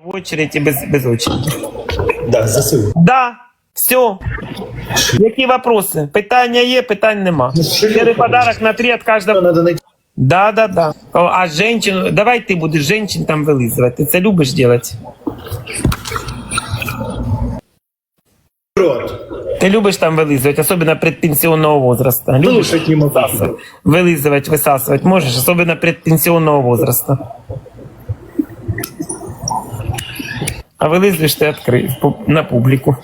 В очередь і без, без очереди. Да, ЗСУ. Да, все. Які вопроси? Питання є, питань нема. Щирий подарок на три від кожного. Надо найти Да, да, да. О, А женщину, давай ти будеш женщин там вилизувати. Ти це любиш робити? рот. Ти любиш там вилизувати, особливо предпенсионного возраста. Любиш Слушать не могу. высасывать, вылизывать, высасывать можешь, особенно предпенсионного возраста. А вылизываешь ты открыт пу- на публику.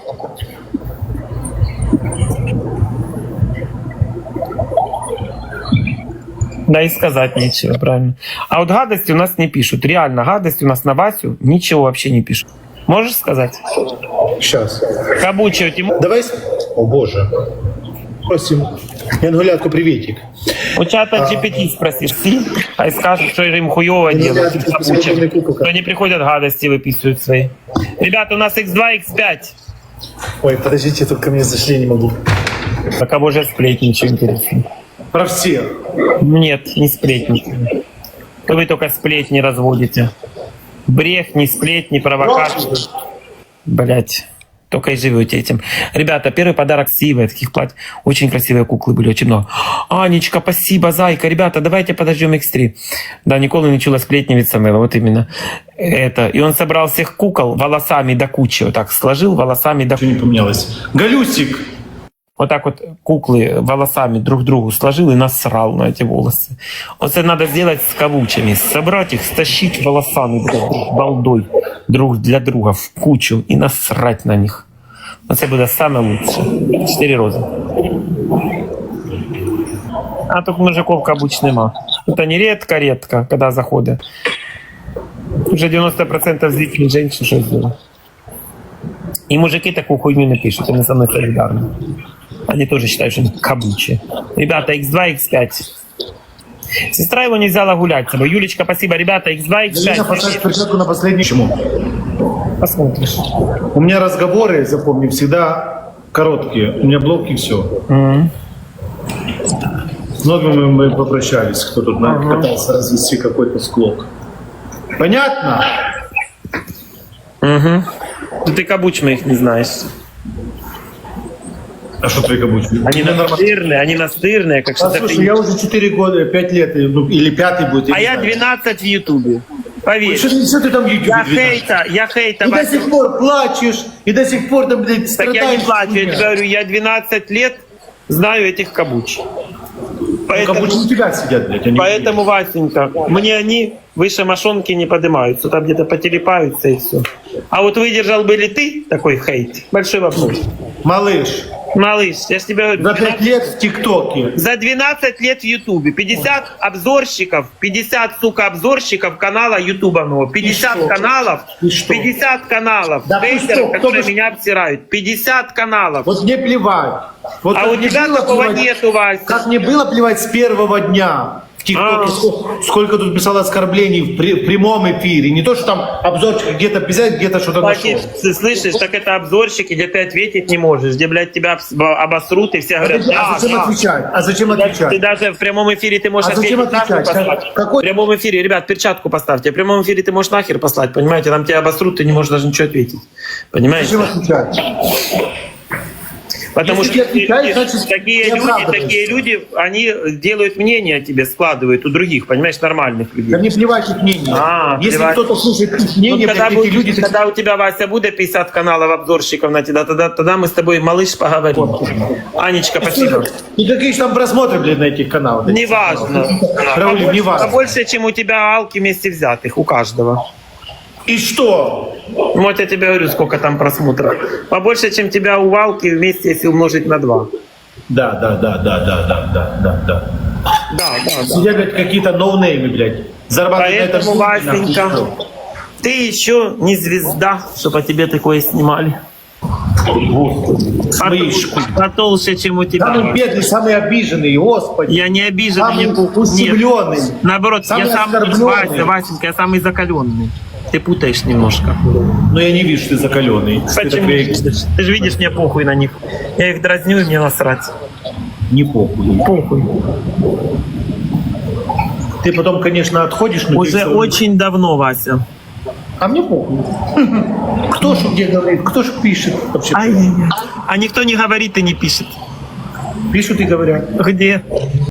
Да и сказать нечего, правильно. А вот гадости у нас не пишут. Реально, гадости у нас на Васю ничего вообще не пишут. Можешь сказать? Сейчас. Кабучи, Тимур. Давай. с- О боже. Просим. Янгулятку, приветик. У чата GPT спросишь, си, а и скажут, что им хуево делают, им что они приходят гадости выписывают свои. Ребята, у нас X2, X5. Ой, подождите, только ко мне зашли, не могу. На кого же сплетничаю, интересно? Про всех. Нет, не сплетничаю. То вы только сплетни разводите. Брех, не сплетни, провокации. Блять. Только и живете этим. Ребята, первый подарок Сивы, таких платьев. Очень красивые куклы были, очень много. Анечка, спасибо, зайка. Ребята, давайте подождем X3. Да, Никола не чула сплетни від Самвела, вот именно. Это. И он собрал всех кукол волосами до кучи. Вот так сложил волосами до Ничего не поменялось. Галюсик. Вот так вот куклы волосами друг другу сложил и насрал на эти волосы. Вот это надо сделать с кавучами, собрать их, стащить волосами друг балдой друг для друга в кучу и насрать на них. Это будет самое лучшее. Четыре розы. А тут мужиков кабуч нема. Это не редко-редко, когда заходят. Уже 90% зрителей женщин что сделали. И мужики такую хуйню не пишут, они со мной солидарны. Они тоже считают, что они кабучи. Ребята, X2, X5. Сестра его не взяла гулять с собой. Юлечка, спасибо. Ребята, X2, Галина, поставь X5. перчатку на последний. Почему? Посмотришь. У меня разговоры, запомни, всегда короткие. У меня блок и все. Мгм. С многими мы попрощались, кто тут на- пытался развести какой-то склок. Понятно? Мгм. Ну, ты кабуч моих не знаешь. А что твои кабучки? Они Ну, настырные, они настырные, как А, слушай, ты- я уже 4 года, 5 лет, ну, или пятый будет. А я знаю. 12 в Ютубе. Поверь. Что, ты- что ты там в Ютубе Я 12? хейта, я хейта. И до сих пор плачешь, и до сих пор там, блядь, Так страдаешь. я не плачу, я тебе говорю, я 12 лет знаю этих кабуч. Ну, Поэтому... кабучи у тебя сидят, блядь, они. Поэтому, Васенька, мне они выше мошонки не поднимаются, там где-то потерепаются и все. А вот выдержал бы ли ты такой хейт? Большой вопрос. Малыш, Малыш, я же тебе говорю, за 12 5 лет в ТикТоке. за 12 лет в Ютубе 50 обзорщиков, 50, сука, обзорщиков канала Ютуба нового, 50 И каналов, И что? 50 каналов, Да что, кто которые бы- меня обсирают, 50 каналов. Вот мне плевать. Вот а у тебя такого плевать- нету, Вася. Как мне было плевать с первого дня ТикТоке, А. сколько, сколько тут писал оскорблений в, при- в прямом эфире. Не то, что там обзорчик где-то писать, где-то что-то нашел. ты слышишь, так это обзорщики, где ты ответить не можешь, где, блядь, тебя обосрут, и все говорят, Подожди, да, а зачем да. отвечать? А зачем Ты отвечать? даже в прямом эфире ты можешь А зачем ответить нахер отвечать? послать. Какой- В прямом эфире, ребят, перчатку поставьте. В прямом эфире ты можешь нахер послать, понимаете? Там тебя обосрут, ты не можешь даже ничего ответить. Понимаете? Зачем отвечать? Потому Если что отвечаешь, такие- значит, такие люди, такие люди, они делают мнение о тебе, складывают у других, понимаешь, нормальных людей. Да мне плевать их мнение. А, Если кто-то слушает их мнение, когда, блядь, эти будет- люди... когда у тебя, Вася, будет 50 каналов обзорщиков на тебя, тогда, тогда мы с тобой, малыш, поговорим. Анечка, спасибо. И какие же там просмотры, блядь, на этих каналах? Неважно. Рауль, Побольше- неважно. Побольше, чем у тебя алки вместе взятых, у каждого. И что? Вот я тебе говорю, сколько там просмотров. Побольше, чем тебя у Валки вместе, если умножить на два. Да, да, да, да, да, да, да, да, да. Да, да, да. Сидят, блядь, какие-то ноунеймы, блядь. Зарабатывают на этом Поэтому, деньги, нахуй, Васенька, ты еще не звезда, чтобы о тебе такое снимали. Шкуры. Потолще, чем у тебя. Самый бедный, самый обиженный, господи. Я не обижен, Самый. Нет. Наоборот, Самый я самый. Вася, Васенька, я самый закаленный. Ты путаешь немножко. Но я не вижу, что ты закаленный. Ты Почему? такой Ты же видишь, мне похуй на них. Я их дразню, и мне насрать. не похуй. Похуй. Ты потом, конечно, отходишь, но ты Уже очень давно, Вася. А мне похуй. Кто ж где говорит, кто ж пишет вообще? Ай-яй-яй. А никто не говорит и не пишет. Пишут и говорят. Где?